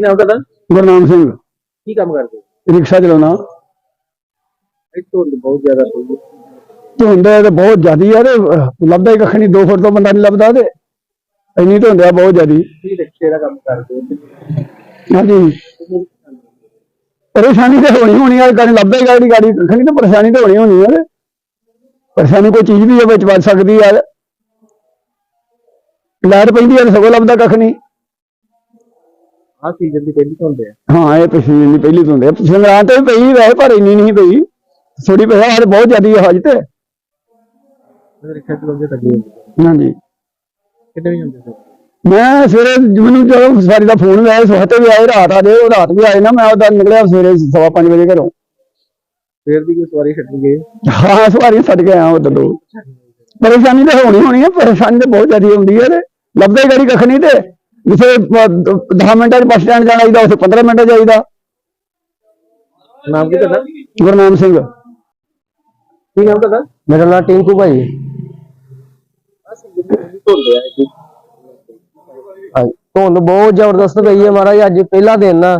ਨਾਮ ਤੁਹਾਡਾ? ਗੁਰਨਾਮ ਸਿੰਘ। ਕੀ ਕੰਮ ਕਰਦੇ? ਰਿਕਸ਼ਾ ਚਲਾਉਣਾ। ਇੱਕ ਧੁੰਦ ਬਹੁਤ ਜ਼ਿਆਦਾ ਪਈ ਹੈ। ਧੁੰਦ ਤੇ ਬਹੁਤ ਜ਼ਿਆਦੀ ਆ ਤੇ ਲੱਭਦਾ ਹੀ ਕੱਖ ਨਹੀਂ 2 ਫੁੱਟ ਤੋਂ ਬੰਦਾ ਨਹੀਂ ਲੱਭਦਾ ਤੇ। ਇੰਨੀ ਧੁੰਦ ਆ ਬਹੁਤ ਜ਼ਿਆਦੀ। ਕੀ ਰਿਕਸ਼ੇ ਦਾ ਕੰਮ ਕਰਦੇ ਹੋ ਹਾਂਜੀ। ਪਰੇਸ਼ਾਨੀ ਤੇ ਹੋਣੀ ਹੋਣੀ ਆ ਗਾੜੀ ਲੱਭਦਾ ਹੀ ਗਾੜੀ ਗਾੜੀ ਕੱਖ ਨਹੀਂ ਤੇ ਪਰੇਸ਼ਾਨੀ ਤੇ ਹੋਣੀ ਹੋਣੀ ਆ ਪਰੇਸ਼ਾਨੀ ਕੋਈ ਚੀਜ਼ ਵੀ ਵਿੱਚ ਵੱਜ ਸਕਦੀ ਆ। ਲਾਈਟ ਪੈਂਦੀ ਆ ਸਗੋਂ ਲੱਭਦਾ ਕੱਖ ਨਹੀਂ ਆਹ ਸੀਜ਼ਨ ਦੀ ਪਹਿਲੀ ਧੁੰਦ ਹੈ। ਹਾਂ ਇਹ ਪਿਛਲੀ ਦੀ ਪਹਿਲੀ ਧੁੰਦ ਆ ਸੰਗਰਾਂਦ ਤੇ ਵੀ ਪਈ ਵੈਸੇ ਪਰ ਇੰਨੀ ਨਹੀਂ ਪਈ। ਥੋੜੀ ਪਈ ਆ ਬਹੁਤ ਜ਼ਿਆਦੀ ਆ ਹਜ ਤੇ। ਰਿਕਸ਼ਾ ਚਲਾਉਂਦੇ ਲੱਗੇ ਹੁੰਦੇ ਹਾਂਜੀ। ਕਿੰਨੇ ਵੀ ਹੁੰਦੇ ਸਰ? ਮੈਂ ਸਵੇਰੇ ਮੈਨੂੰ ਜਦੋਂ ਸਵਾਰੀ ਦਾ ਫੋਨ ਆਇਆ ਸਵਖਤੇ ਵੀ ਆਏ ਰਾਤ ਆ ਉਹ ਰਾਤ ਵੀ ਆਏ ਨਾ ਮੈਂ ਉਹਦਾ ਨਿਕਲਿਆ ਸਵੇਰੇ ਸਵਾ ਪੰਜ ਵਜੇ ਘਰੋਂ। ਫੇਰ ਦੀ ਕੋਈ ਸਵਾਰੀ ਛੱਡ ਗਏ? ਹਾਂ ਸਵਾਰੀ ਛੱਡ ਕੇ ਆਇਆ ਉਦੋਂ ਪਰੇਸ਼ਾਨੀ ਤਾਂ ਹੋਣੀ ਹੋਣੀ ਹੈ ਪਰੇਸ਼ਾਨੀ ਤਾਂ ਬਹੁਤ ਜ਼ਿਆਦਾ ਹੁੰਦੀ ਹੈ ਤੇ। ਲੱਭਦਾ ਹੀ ਗਾੜੀ ਕੱਖ ਨਹੀਂ ਤੇ। ਜਿੱਥੇ 10 ਮਿੰਟਾਂ 'ਚ ਬੱਸ ਸਟੈਂਡ ਜਾਣਾ ਚਾਹੀਦਾ ਉੱਥੇ 15 ਮਿੰਟਾਂ 'ਚ ਜਾਈਦਾ। ਨਾਮ ਕੀ ਤੁਹਾਡਾ? ਗੁਰਨਾਮ ਸਿੰਘ। ਕੀ ਨਾਮ ਤੁਹਾਡਾ? ਮੇਰਾ ਨਾਮ ਟਿੰਕੂ ਭਾਈ। ਧੁੰਦ ਬਹੁਤ ਜ਼ਬਰਦਸਤ ਪਈ ਹੈ ਮਹਾਰਾਜ ਅੱਜ ਪਹਿਲਾ ਦਿਨ ਆ।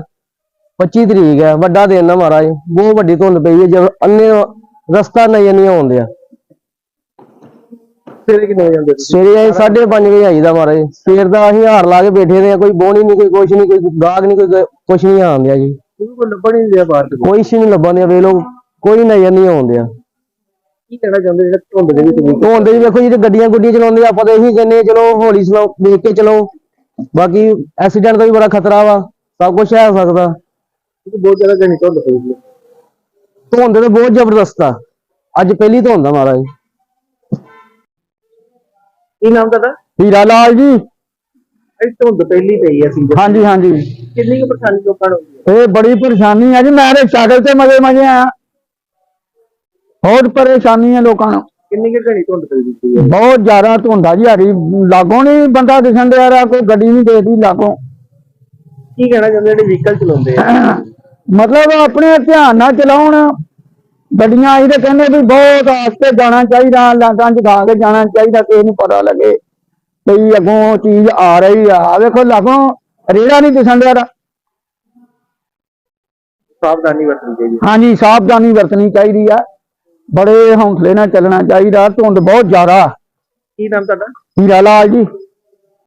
25 ਤਰੀਕ ਹੈ ਵੱਡਾ ਦਿਨ ਆ ਮਹਾਰਾਜ। ਬਹੁਤ ਵੱਡੀ ਧੁੰਦ ਪਈ ਹੈ ਜਦ ਅੰਨੇ ਰਸਤਾ ਨਹੀਂ ਨਹੀਂ ਆਉਂਦਿਆ ਸਵੇਰੇ ਕਿੰਨੇ ਵਜੇ ਜਾਂਦੇ ਤੁਸੀਂ? ਸਵੇਰੇ ਅਸੀਂ 5:30 ਵਜੇ ਆਈਦਾ ਮਹਾਰਾਜ। ਸਵੇਰ ਦਾ ਅਸੀਂ ਹਾਰ ਲਾ ਕੇ ਬੈਠੇ ਰਹੇ ਆ ਕੋਈ ਬੋਣੀ ਨਹੀਂ ਕੋਈ ਕੁਛ ਨਹੀਂ ਕੋਈ ਗਾਹਕ ਨਹੀਂ ਕੋਈ ਕੁਛ ਨਹੀਂ ਆਉਂਦਿਆ ਜੀ। ਕੋਈ ਕੋਈ ਲੱਭਣ ਹੀ ਨਹੀਂ ਰਿਹਾ ਬਾਹਰ ਤੋਂ ਕੋਈ ਸੀ ਨਹੀਂ ਲੱਭਣ ਵੇ ਲੋਕ ਕੋਈ ਨਜ਼ਰ ਨਹੀਂ ਆਉਂਦਿਆ ਕੀ ਕਹਿਣਾ ਚਾਹੁੰਦੇ ਜਿਹੜਾ ਧੁੰਦ ਦੇ ਵਿੱਚ ਵੀ ਧੁੰਦ ਜੀ ਵੇਖੋ ਜੀ ਤੇ ਗੱਡੀਆਂ ਗੁੱਡੀਆਂ ਚਲਾਉਂਦੇ ਆ, ਆਪਾਂ ਤਾਂ ਇਹੀ ਕਹਿੰਦੇ ਆ, ਚਲੋ ਹੌਲੀ ਚਲਾਓ ਦੇਖ ਕੇ ਚਲੋ। ਬਾਕੀ ਐਕਸੀਡੈਂਟ ਦਾ ਵੀ ਬੜਾ ਖਤਰਾ ਵਾ ਸਭ ਕੁਝ ਹੋ ਸਕਦਾ। ਕਿਉਂਕਿ ਬਹੁਤ ਜ਼ਿਆਦਾ ਜਣੀ ਧੁੰਦ ਪਈ ਹੈ। ਧੁੰਦ ਤੇ ਬਹੁਤ ਜ਼ਬਰਦਸਤ ਆ। ਅੱਜ ਪਹਿਲੀ ਧੁੰਦ ਆ ਮਹਾਰਾਜ। ਕੀ ਨਾਮ ਤੁਹਾਡਾ? ਹੀਰਾ ਲਾਲ ਜੀ। ਇਹ ਧੁੰਦ ਪਹਿਲੀ ਪਈ ਸੀਜ਼ਨ ਹਾਂਜੀ ਹਾਂਜੀ। ਕਿੰਨੀ ਕੁ ਪਰੇਸ਼ਾਨੀ ਲੋਕਾਂ ਨੂੰ ਹੁੰਦੀ ਇਹ ਬੜੀ ਪਰੇਸ਼ਾਨੀ ਆ ਜੀ ਮੈਂ ਤੇ ਸਾਈਕਲ ਤੇ ਮਜ਼ੇ ਮਜ਼ੇ ਆਇਆ। ਬਹੁਤ ਪਰੇਸ਼ਾਨੀ ਹੈ ਲੋਕਾਂ ਨੂੰ। ਕਿੰਨੀ ਕੁ ਘਣੀ ਧੁੰਦ ਪਈ ਦਿੱਤੀ ਹੈ ਬਹੁਤ ਜ਼ਿਆਦਾ ਧੁੰਦਾ ਜੀ ਹਰੀ। ਲਾਗੋਂ ਨਹੀਂ ਬੰਦਾ ਦਿਖਣ ਡਿਆ ਰਿਹਾ ਕੋਈ ਗੱਡੀ ਨਹੀਂ ਦੇਖਦੀ ਲਾਗੋਂ। ਕੀ ਕਹਿਣਾ ਚਾਹੁੰਦੇ ਜਿਹੜੇ ਵਹੀਕਲ ਚਲਾਉਂਦੇ ਆ? ਮਤਲਬ ਆਪਣੇ ਧਿਆਨ ਨਾਲ ਚਲਾਉਣ। ਗੱਡੀਆਂ ਇਹ ਤੇ ਕਹਿੰਦੇ ਵੀ ਬਹੁਤ ਆਸਤੇ ਜਾਣਾ ਚਾਹੀਦਾ ਲਾਗਾਂ ਚ ਕੇ ਜਾਣਾ ਚਾਹੀਦਾ ਕਿਸੇ ਨੂੰ ਪਤਾ ਲੱਗੇ ਵੀ ਅੱਗੋਂ ਚੀਜ਼ ਆ ਰਹੀ ਆ। ਆਹ ਵੇਖੋ ਲਾਗੋਂ ਰੇੜਾ ਨਹੀਂ ਦਿਸਣ ਡਿਆ। ਸਾਵਧਾਨੀ ਵਰਤਣੀ ਚਾਹੀਦੀ ਹਾਂਜੀ ਸਾਵਧਾਨੀ ਵਰਤਣੀ ਚਾਹੀਦੀ ਆ। ਬੜੇ ਹੌਂਸਲੇ ਨਾਲ ਚੱਲਣਾ ਚਾਹੀਦਾ। ਧੁੰਦ ਬਹੁਤ ਜ਼ਿਆਦਾ। ਕੀ ਨਾਮ ਤੁਹਾਡਾ? ਹੀਰਾ ਲਾਲ ਜੀ।